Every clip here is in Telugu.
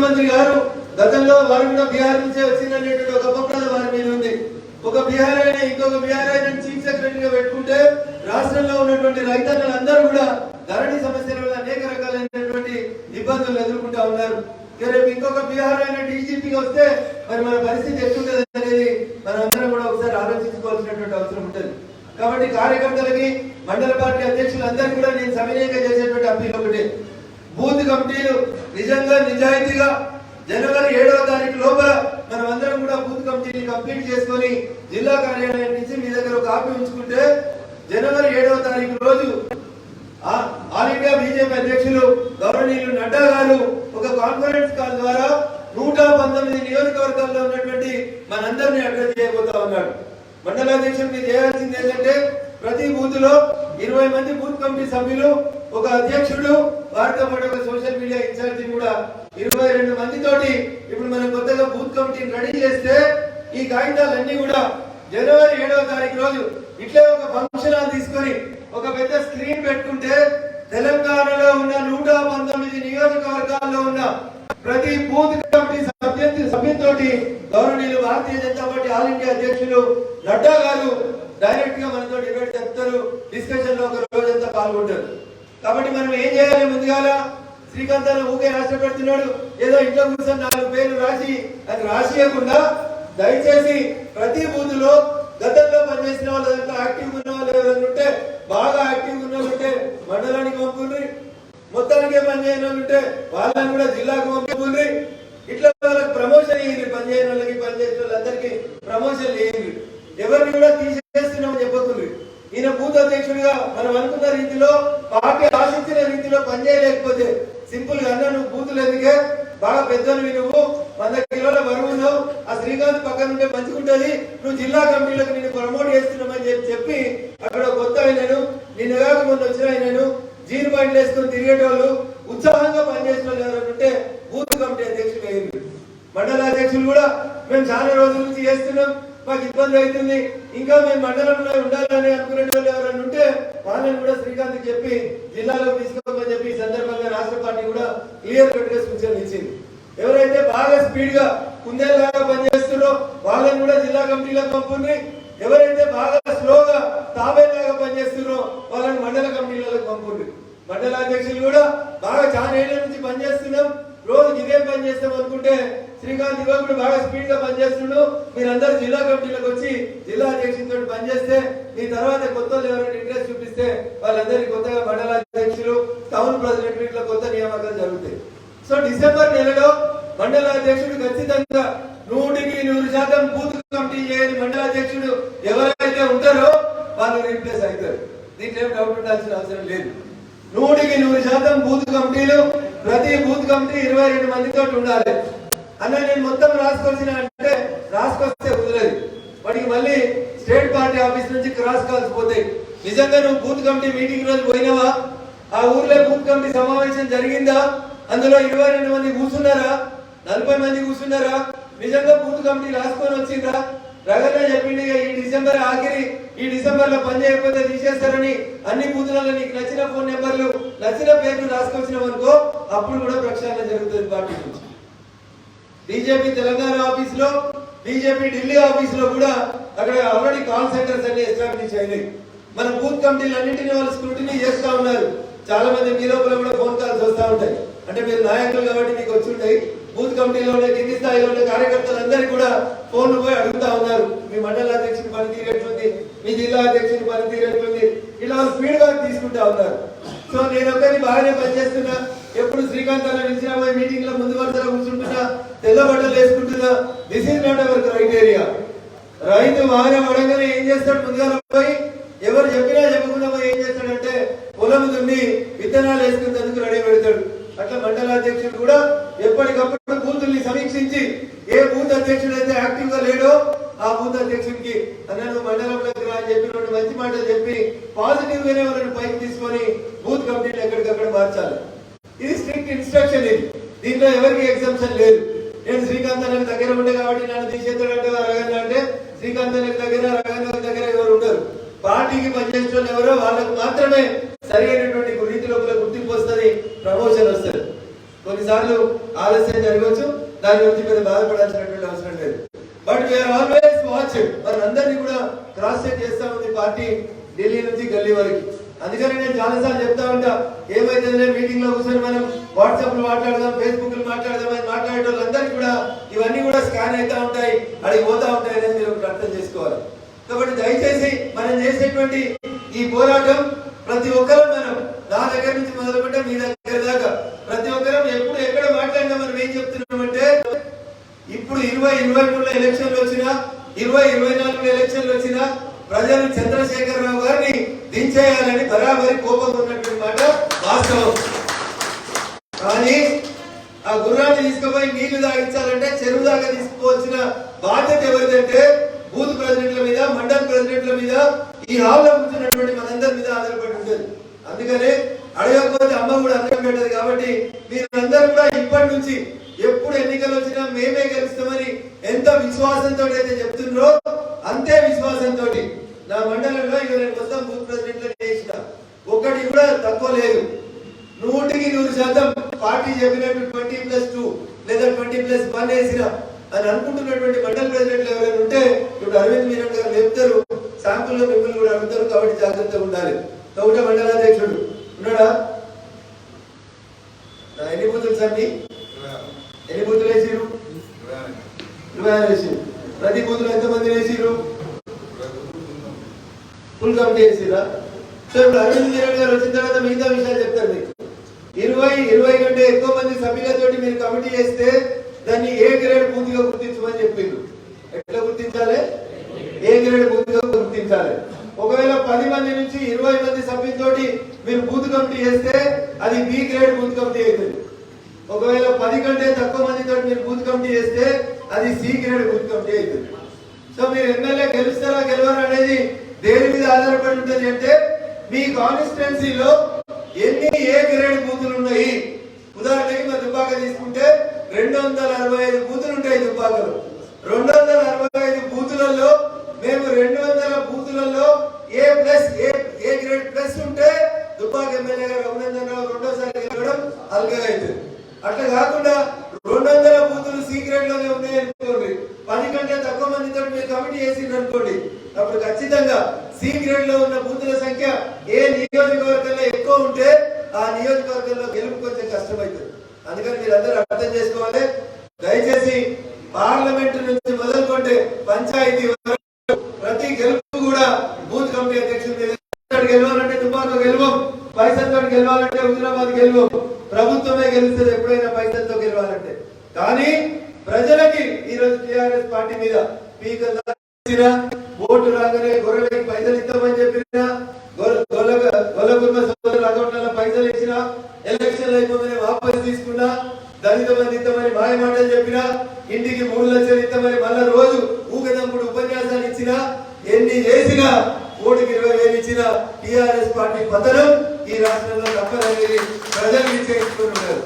ముఖ్యమంత్రి గారు గతంలో వారు కూడా బీహార్ నుంచే వచ్చిందనేటువంటి ఒక అభిప్రాయం వారి మీద ఉంది. ఒక బీహార్ అయినా ఇంకొక బీహార్ అయినా చీఫ్ సెక్రటరీగా పెట్టుకుంటే రాష్ట్రంలో ఉన్నటువంటి రైతన్నలందరూ కూడా ధరణి సమస్యల వల్ల అనేక రకాలైనటువంటి ఇబ్బందులు ఎదుర్కొంటా ఉన్నారు. రేపు ఇంకొక బీహార్ అయిన డీజీపీగా వస్తే మరి మన పరిస్థితి ఎట్లుంటది అనేది మనం అందరం కూడా ఒకసారి ఆలోచించుకోవాల్సినటువంటి అవసరం ఉంటుంది. కాబట్టి కార్యకర్తలకి మండల పార్టీ అధ్యక్షులందరికీ కూడా నేను సవినయంగా చేసేటువంటి అప్పీల్ ఒకటి. బూత్ కమిటీలు నిజంగా నిజాయితీగా జనవరి ఏడవ తారీఖు లోపల మనం అందరం కూడా బూత్ కమిటీని కంప్లీట్ చేసుకొని జిల్లా కార్యాలయం నుంచి మీ దగ్గర ఒక కాపీ ఉంచుకుంటే జనవరి ఏడవ తారీఖు రోజు ఆల్ ఇండియా బీజేపీ అధ్యక్షులు గౌరవనీయులు నడ్డా గారు ఒక కాన్ఫరెన్స్ కాల్ ద్వారా నూట పంతొమ్మిది నియోజకవర్గాల్లో ఉన్నటువంటి మనందరినీ అడ్రస్ చేయబోతా ఉన్నాడు. మండలాధ్యక్షులు మీరు చేయాల్సింది ఏంటంటే ప్రతి బూత్లో ఇరవై మంది బూత్ కమిటీ సభ్యులు ఒక అధ్యక్షుడు వారితో పాటు ఒక సోషల్ మీడియా ఇన్ఛార్జి కూడా ఇరవై రెండు మందితోటి ఇప్పుడు మనం కొత్తగా బూత్ కమిటీని రెడీ చేస్తే ఈ కాగితాలన్నీ కూడా జనవరి ఏడవ తారీఖు రోజు ఇట్లే ఒక ఫంక్షన్ హాల్ తీసుకొని ఒక పెద్ద స్క్రీన్ పెట్టుకుంటే తెలంగాణలో ఉన్న నూట పంతొమ్మిది నియోజకవర్గాల్లో ఉన్న ప్రతి బూత్ కమిటీ సభ్యు సభ్యుతోటి గౌరవనీయులు Bharatiya Janata party all India అధ్యక్షులు నడ్డా గారు డైరెక్ట్గా మనతో డిబేట్ చెప్తారు. డిస్కషన్లో ఒక రోజంతా పాల్గొంటారు. కాబట్టి మనం ఏం చేయాలి ముందుగాల? శ్రీకాంత్ అన్న ఊకే రాష్ట్ర పెడుతున్నాడు. ఏదో ఇంట్లో కూర్చొని నాలుగు పేర్లు రాసి అది రాసియకుండా దయచేసి ప్రతి బూత్లో గతంలో పనిచేసిన వాళ్ళ దాంట్లో యాక్టివ్ ఉన్న వాళ్ళు ఎవరైనా ఉంటే బాగా యాక్టివ్ ఉన్న ఉంటే మండలానికి పంపుండ్రి మొత్తానికే పనిచేయని వాళ్ళు ఉంటే వాళ్ళని కూడా జిల్లాకు పంపుండ్రి ఇట్లా వాళ్ళకి ప్రమోషన్ ఇయ్యండి పనిచేయని వాళ్ళకి పనిచేసిన వాళ్ళందరికీ ప్రమోషన్ లేకపోతే సింపుల్గా అన్నా నువ్వు బూతులు ఎందుకే? బాగా పెద్దవి నువ్వు వంద కిలోల బరువు ఉన్నావు. ఆ శ్రీకాంత్ పక్కన ఉంటే మంచిగుంటది. నువ్వు జిల్లా కమిటీలకు నేను ప్రమోట్ చేస్తున్నామని చెప్పి చెప్పి అక్కడ కొత్త అయినాను నిన్న కాక మొన్న వచ్చిన అయినాను జీన్ పాయింట్లు వేసుకొని తిరిగేటోళ్ళు ఉత్సాహంగా పనిచేసిన వాళ్ళు ఎవరంటే బూత్ కమిటీ అధ్యక్షులు అయ్యింది మండల అధ్యక్షులు కూడా మేము చాలా రోజుల నుంచి చేస్తున్నాం. మాకు ఇబ్బంది అవుతుంది. ఇంకా మేము మండలంలో ఉండాలని అనుకునే వాళ్ళు ఎవరైనా ఉంటే వాళ్ళని కూడా శ్రీకాంత్ చెప్పి జిల్లాలో తీసుకోమని చెప్పి ఈ సందర్భంగా రాష్ట్ర పార్టీ కూడా క్లియర్ కట్గా సూచనలు ఇచ్చింది. ఎవరైతే బాగా స్పీడ్గా కుందేలాగా పనిచేస్తున్నారో వాళ్ళని కూడా జిల్లా కమిటీలో పంపుని ఎవరైతే బాగా స్లోగా తాబేలాగా పనిచేస్తున్నారో వాళ్ళని మండల కమిటీలకు పంపుండ్రి మండల అధ్యక్షులు కూడా బాగా చాలా ఏళ్ళ నుంచి పనిచేస్తున్నాం. రోజు ఇదే పని చేస్తాం అనుకుంటే శ్రీకాంత్ యువకుడు బాగా స్పీడ్గా పనిచేస్తుండు. మీరందరూ జిల్లా కమిటీలకు వచ్చి జిల్లా అధ్యక్షులతో పనిచేస్తే మీ తర్వాత కొత్త ఎవరైనా ఇంట్రెస్ట్ చూపిస్తే వాళ్ళందరికీ కొత్తగా మండల అధ్యక్షులు టౌన్ ప్రెసిడెంట్ ఇట్లా కొత్త నియామకాలు జరుగుతాయి. సో డిసెంబర్ నెలలో మండల అధ్యక్షుడు ఖచ్చితంగా నూటికి నూరు శాతం బూత్ కమిటీ చేయని మండల అధ్యక్షుడు ఎవరైతే ఉంటారో వాళ్ళు రీప్లేస్ అవుతారు. దీంట్లో ఏం డౌట్ ఉండాల్సిన అవసరం లేదు. నూటికి నూరు శాతం బూత్ కమిటీలు ప్రతి బూత్ కమిటీ ఇరవై రెండు మందితో ఉండాలి. అన్న నేను మొత్తం రాసుకొచ్చిన అంటే రాసుకొస్తే కుదరదు. వాడికి మళ్ళీ స్టేట్ పార్టీ ఆఫీస్ నుంచి క్రాస్ కాల్స్ పోతాయి. నిజంగా నువ్వు బూత్ కమిటీ మీటింగ్ రోజు పోయినావా? ఆ ఊర్లో బూత్ కమిటీ సమావేశం జరిగిందా? అందులో ఇరవై రెండు మంది కూర్చున్నారా? నలభై మంది కూర్చున్నారా? నిజంగా బూత్ కమిటీ రాసుకొని వచ్చిందా? రగన్న చెప్పింది ఈ డిసెంబర్ ఆఖరి ఈ డిసెంబర్లో పని చేయకపోతే తీసేస్తారని అన్ని బూతులలో నీకు నచ్చిన ఫోన్ నెంబర్లు నచ్చిన పేర్లు రాసుకొచ్చినావు అనుకో అప్పుడు కూడా ప్రక్షాళన జరుగుతుంది పార్టీ నుంచి. బీజేపీ తెలంగాణ ఆఫీస్లో బీజేపీ ఢిల్లీ ఆఫీస్లో కూడా అక్కడ ఆల్రెడీ కాల్ సెంటర్స్ అన్ని ఎస్టాబ్లిష్ అయినాయి. మన బూత్ కమిటీలు అన్నింటినీ వాళ్ళు స్క్రూటినీ చేస్తా ఉన్నారు. చాలా మంది మీ లోపల కూడా ఫోన్ కాల్స్ వస్తా ఉంటాయి. అంటే మీరు నాయకులు కాబట్టి మీకు వచ్చి ఉంటాయి. బూత్ కమిటీలో ఉండే కింది స్థాయిలో ఉండే కార్యకర్తలందరూ కూడా ఫోన్లు పోయి అడుగుతా ఉన్నారు. మీ మండల అధ్యక్షుని పనితీరు ఎట్లుంది? మీ జిల్లా అధ్యక్షుని పనితీరు ఎట్లుంది? ఇలా స్పీడ్ తీసుకుంటా ఉన్నారు. సో నేను ఒకరిని బాగానే పనిచేస్తున్నా. ఎప్పుడు శ్రీకాంత్ అన్న పిలిచినా మీటింగ్ ఏం ముందుగా పోయి ఎవరు చెప్పినా చెప్పకుండా పోయి ఏం చేస్తాడంటే పొలం దున్ని విత్తనాలు వేసుకునేందుకు రెడీ పెడతాడు. అట్లా మండల అధ్యక్షుడు కూడా ఎప్పటికప్పుడు బూతుల్ని సమీక్షించి ఏ బూత్ అధ్యక్షుడు అయితే యాక్టివ్గా లేడో ఆ బూత్ అధ్యక్షుడికి అన్నను మండలంలోకి రా అని చెప్పి రెండు మంచి మాటలు చెప్పి పాజిటివ్ గానే వాళ్ళని పైకి తీసుకొని బూత్ కమిటీని ఎక్కడికక్కడ మార్చాలి. ఇది స్ట్రిక్ట్ ఇన్స్ట్రక్షన్ ఇది. దీంట్లో ఎవరికి ఎగ్జామ్షన్ లేదు. నేను శ్రీకాంత్ దగ్గర ఉండే కాబట్టి నన్ను తీసేస్తాడంటే రగన్న అంటే శ్రీకాంత్ దగ్గర రగన్న దగ్గర ఎవరు ఉండరు. పార్టీకి పనిచేసిన ఎవరో వాళ్ళకు మాత్రమే సరైనటువంటి రీతి లోపల గుర్తింపు వస్తుంది ప్రమోషన్ వస్తుంది. కొన్నిసార్లు ఆలస్యం జరగవచ్చు దాని గురించి పెద్ద బాధపడాల్సినటువంటి అవసరం లేదు. బట్ వీఆర్ ఆల్వేస్ వాచ్ మన అందరినీ కూడా క్రాస్ చెక్ చేస్తా ఉంది పార్టీ ఢిల్లీ నుంచి గల్లీ వరకు. అందుకని నేను చాలాసార్లు చెప్తా ఉంటా ఏమైతే మీటింగ్లో కూర్చొని మనం వాట్సాప్లో మాట్లాడదాం ఫేస్బుక్లో మాట్లాడదాం అని మాట్లాడే వాళ్ళందరికీ కూడా ఇవన్నీ కూడా స్కాన్ అవుతా ఉంటాయి అడిగి పోతా ఉంటాయి అనేది మీరు అర్థం చేసుకోవాలి. కాబట్టి దయచేసి మనం చేసేటువంటి ఈ పోరాటం ప్రతి ఒక్కరం మనం నా దగ్గర నుంచి మొదలుపెట్టే మీ దగ్గర దాకా. ప్రతి ఒక్కరం ఎప్పుడు ఎక్కడ మాట్లాడినా మనం ఏం చెప్తున్నామంటే ఇప్పుడు ఇరవై ఇరవై మూడులో ఎలక్షన్లు వచ్చినా ఇరవై ఇరవై నాలుగులో ఎలక్షన్లు వచ్చినా ప్రజలు చంద్రశేఖర్ రావు గారిని దించేయాలని బరాబరి కోపం ఉన్నటువంటి మాట వాస్తవం. కానీ ఆ గుర్రాన్ని తీసుకుపోయి నీళ్ళు తాగించాలంటే చెరువు దాకా తీసుకోవాల్సిన బాధ్యత ఎవరిదంటే బూత్ ప్రెసిడెంట్ల మీద ఈ హాల్లో పుట్టినటువంటి మనందరి మీద ఆధారపడి ఉంటుంది. అందుకనే అడగకపోతే అమ్మ కూడా అందరం పెట్టదు కాబట్టి మీరందరూ కూడా ఇప్పటి నుంచి ఎప్పుడు ఎన్నికలు వచ్చినా మేమే గెలుస్తామని ఎంత విశ్వాసంతో అయితే చెప్తున్నారో అంతే విశ్వాసంతో నా మండలంలో ఇక నేను మొత్తం బూత్ ప్రెసిడెంట్లు చేసిన. ఒకటి కూడా తక్కువ లేదు. నూటికి నూరు శాతం పార్టీ చెప్పినట్టు ట్వంటీ ప్లస్ టూ లేదా ట్వంటీ ప్లస్ వన్ వేసిన అని అనుకుంటున్నటువంటి మండల ప్రెసిడెంట్లు ఎవరైనా ఉంటే ఇప్పుడు అరవింద్ మీరన్ గారు చెప్తారు శాంపుల్లో మిమ్మల్ని కూడా అడుగుతారు కాబట్టి జాగ్రత్తగా ఉండాలి. తౌట మండలాధ్యక్షుడు. ఉన్నాడా? ఎన్ని బూతులు సార్ ఎన్ని బూతులు వేసిరు ఇరవై ఆరు వేసిరు ప్రతి బూతులు ఎంతమంది వేసిరు ఫుల్ కమిటీ వేసిరా సో ఇప్పుడు అరవింద్ మీరన్ గారు వచ్చిన తర్వాత మిగతా విషయాలు చెప్తారు మీకు. ఇరవై ఇరవై కంటే ఎక్కువ మంది సభ్యులతోటి మీరు కమిటీ చేస్తే దాన్ని ఏ గ్రేడ్ పూర్తిగా గుర్తించమని చెప్పిండ్రు ఎట్లా గుర్తించాలి ఏ గ్రేడ్ పూర్తిగా గుర్తించాలి ఒకవేళ పది మంది నుంచి ఇరవై మంది సభ్యులతోటి మీరు బూత్ కమిటీ చేస్తే అది బి గ్రేడ్ బూత్ కమిటీ అవుతుంది. ఒకవేళ పది కంటే తక్కువ మందితో మీరు బూత్ కమిటీ చేస్తే అది సి గ్రేడ్ బూత్ కమిటీ అవుతుంది. సో మీరు ఎమ్మెల్యే గెలుస్తారా గెలవరా అనేది దేని మీద ఆధారపడి ఉంటుంది అంటే మీ కాన్స్టిట్యున్సీలో ఎన్ని ఏ గ్రేడ్ బూతులు ఉన్నాయి? ఉదాహరణకి మన దుబ్బాక తీసుకుంటే రెండు వందల అరవై ఐదు బూతులు ఉంటాయి దుబ్బాకలో రెండు వందల అరవై ఐదు బూతులలో మేము రెండు వందల బూతులలో A plus A A grade plus ఉంటే దుబ్బాక ఎమ్మెల్యే గారు అభినందన్ రావు రెండోసారి గెలవడం అల్గా అవుతుంది అట్లా కాకుండా రెండు వందల బూతులు సి గ్రేడ్లోనే ఉన్నాయి అనుకోండి పది కంటే తక్కువ మందితో మీరు కమిటీ చేసిండ్రు అనుకోండి అప్పుడు ఖచ్చితంగా సి గ్రేడ్లో ఉన్న బూతుల సంఖ్య ఏ నియోజకవర్గంలో ఎక్కువ ఉంటే ఆ నియోజకవర్గంలో గెలుపు కొంచెం కష్టమవుతుంది అందుకని మీరందరూ అర్థం చేసుకోవాలి. దయచేసి పార్లమెంట్ నుంచి మొదలుకుంటే పంచాయతీ వరకు ప్రతి గెలుపు కూడా బూత్ కమిటీ అధ్యక్షుల మీద గెలవాలంటే తుపాతో గెలవం పైసలతో గెలవాలంటే హుజరాబాద్ గెలవం. ప్రభుత్వమే గెలుస్తుంది ఎప్పుడైనా పైసలతో గెలవాలంటే. కానీ ప్రజలకి ఈ రోజు టిఆర్ఎస్ పార్టీ మీద స్పీకర్ ఓటు రాగానే గొర్రెలకి పైసలు ఇస్తామని చెప్పినా గొల్ల కుటుంబ పైసలు ఇచ్చిన ఎలక్షన్ అయిపోగానే వాపసు తీసుకున్నా దళిత మంది ఇస్తామని మాయ మాటలు చెప్పినా ఇంటికి మూడు లక్షలు ఇస్తామని మళ్ళా రోజు ఊకదంపుడు ఉపన్యాసాలు ఇచ్చినా ఎన్ని చేసినా ఓటుకి ఇరవై వేలు ఇచ్చిన టిఆర్ఎస్ పార్టీ పతనం ఈ రాష్ట్రంలో తప్పదనేది ప్రజలు నిశ్చయించుకుంటున్నారు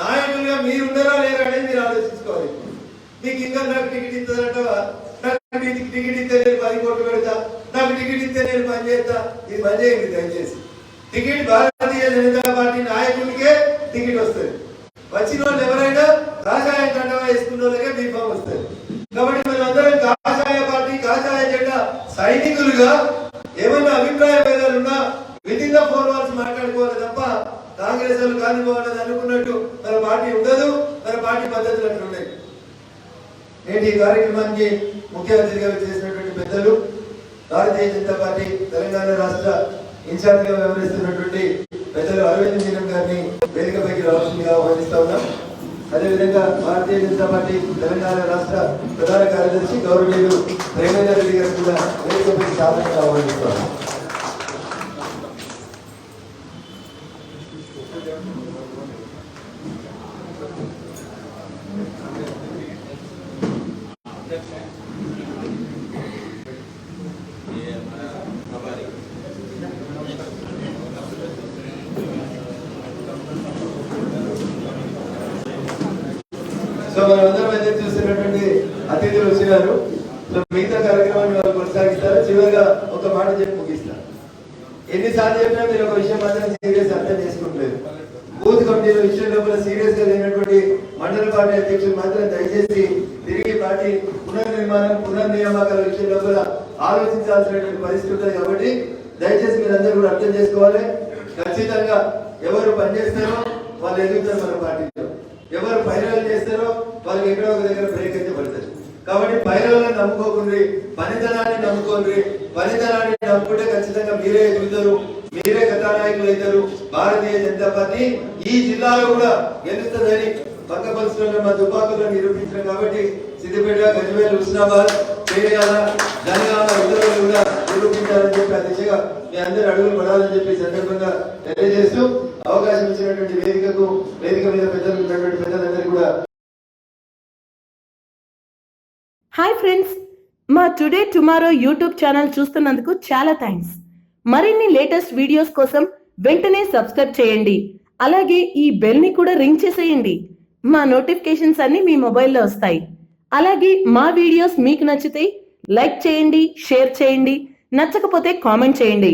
నాయకులుగా మీరున్నారా లేరా అనేది మీరు ఆలోచించుకోవాలి. మీకు ఇంకా నాకు టికెట్ ఇస్తుందంటవా టికెట్ ఇస్తే నేను పది కోట్లు పెడతా. నాకు టికెట్ ఇస్తే నేను పని చేస్తా. ఇది పని చేయండి దయచేసి. టికెట్ భారతీయ జనతా పార్టీ నాయకునికే టికెట్ వస్తుంది. వచ్చిన వాళ్ళు ఎవరైనా కాషాయ కండవా వేసుకున్న వాళ్ళకే బీఫామ్ వస్తుంది. కాబట్టి మనం అందరం కాషాయ పార్టీ కాషాయ జెండా సైనికులుగా ఏమన్నా అభిప్రాయ భేదాలు ఉన్నా విత్ ద ఫోర్ వాల్స్ మాట్లాడుకోవాలి తప్ప కాంగ్రెస్ వాళ్ళు కానిపోవాలని అనుకున్నట్టు మన పార్టీ ఉండదు మన పార్టీ పద్ధతులు అట్లా ఉన్నాయి నేటి కార్యక్రమానికి ముఖ్య అతిథిగా చేసినటువంటి పెద్దలు భారతీయ జనతా పార్టీ తెలంగాణ రాష్ట్ర ఇన్ఛార్జ్గా వ్యవహరిస్తున్నటువంటి పెద్దలు అరవింద్ మీనం గారిని వేదికపైకి రావాల్సిందిగా ఆహ్వానిస్తా ఉన్నాం. అదేవిధంగా భారతీయ జనతా పార్టీ తెలంగాణ రాష్ట్ర ప్రధాన కార్యదర్శి గౌరవనీయులు ప్రేమేందర్ రెడ్డి గారు కూడా వేదికపైకి సాధనగా ఆహ్వానిస్తాం సో మనమందరం ఎదురు చూస్తున్నటువంటి అతిథులు వచ్చినారు సో మిగతా కార్యక్రమాన్ని వాళ్ళు కొనసాగిస్తారు. చివరిగా ఒక మాట చెప్పి ముగిస్తారు ఎన్నిసార్లు చెప్పినా మీరు ఒక విషయం మాత్రం సీరియస్ అర్థం చేసుకుంటలేదు బూత్ కమిటీల విషయంలో కూడా సీరియస్గా లేనటువంటి మండల పార్టీ అధ్యక్షులు మాత్రం దయచేసి తిరిగి పార్టీ పునర్నిర్మాణం పునర్నియామకాల విషయంలో కూడా ఆలోచించాల్సినటువంటి పరిస్థితి ఉంటుంది కాబట్టి దయచేసి మీరందరూ కూడా అర్థం చేసుకోవాలి. ఖచ్చితంగా ఎవరు పనిచేస్తారో వాళ్ళు ఎదుగుతారు మన పార్టీ ఎవరు పైరలు చేస్తారో వాళ్ళకి ఎక్కడో ఒక దగ్గర బ్రేక్ అయితే పడుతుంది. కాబట్టి పైరలను నమ్ముకోకుండా పనితనాన్ని నమ్ముకోండి. పనితనాన్ని నమ్ముకుంటే ఖచ్చితంగా మీరే ఎదుగుతారు మీరే కథానాయకులు అవుతారు. భారతీయ జనతా పార్టీ ఈ జిల్లాలో కూడా గెలుస్తుందని పక్క పరిస్థితుల్లో మా దుబాకుల్లో నిరూపించారు కాబట్టి సిద్దిపేట గజ్వేల్ హుస్నాబాద్ పేరియాల జనగామ ఇతరులు కూడా నిరూపించాలని చెప్పి ఆ దిశగా మీ అందరు అడుగులు పడాలని చెప్పి సందర్భంగా తెలియజేస్తూ అవకాశం ఇచ్చినటువంటి వేదికకు వేదిక మీద పెద్దలు ఉన్నటువంటి పెద్దలందరికీ కూడా హాయ్ ఫ్రెండ్స్ మా టుడే టుమారో యూట్యూబ్ ఛానల్ చూస్తున్నందుకు చాలా థ్యాంక్స్ మరిన్ని లేటెస్ట్ వీడియోస్ కోసం వెంటనే సబ్స్క్రైబ్ చేయండి. అలాగే ఈ బెల్ని కూడా రింగ్ చేసేయండి. మా నోటిఫికేషన్స్ అన్ని మీ మొబైల్లో వస్తాయి. అలాగే మా వీడియోస్ మీకు నచ్చితే లైక్ చేయండి షేర్ చేయండి. నచ్చకపోతే కామెంట్ చేయండి.